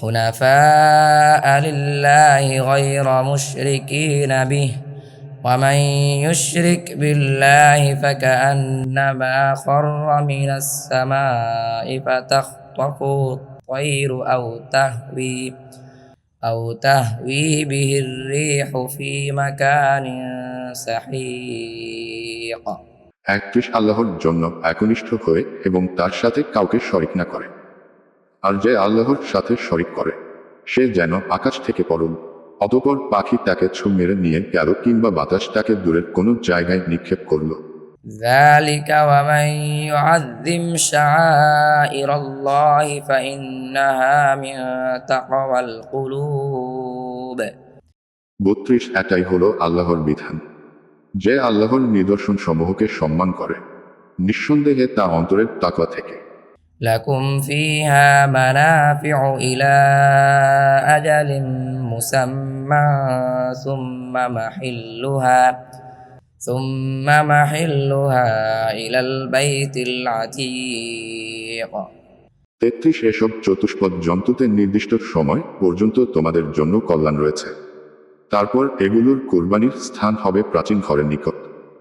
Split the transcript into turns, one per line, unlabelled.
حنفاء لله غير مشركين به ومن يشرك بالله فكأنما خر من السماء فتخطفه الطير أو تهوي أو تهوي به الريح في مكان سحيق
এক ত্রিশ আল্লাহর জন্য একনিষ্ঠ হয়ে এবং তার সাথে কাউকে শরিক না করে আর যে আল্লাহর সাথে শরিক করে সে যেন আকাশ থেকে পড়ল অতপর পাখি তাকে ছু মেরে নিয়ে গেল কিংবা বাতাস তাকে দূরের কোনো জায়গায় নিক্ষেপ করলো
ذلك ومن يعظم شعائر الله فإنها من تقوى القلوب
বত্রিশ এটাই হলো আল্লাহর বিধান যে আল্লাহর নিদর্শন সমূহকে সম্মান করে নিঃসন্দেহে তা অন্তরের তাকওয়া থেকে
لكم فيها منافع إلى أجل مسمى ثم محلها ثم محلها إلى البيت العتيق
তেত্রিশ এসব চতুষ্পদ জন্তুতে নির্দিষ্ট সময় পর্যন্ত তোমাদের জন্য কল্যাণ রয়েছে তারপর এগুলোর কোরবানির স্থান হবে প্রাচীন ঘরের নিকট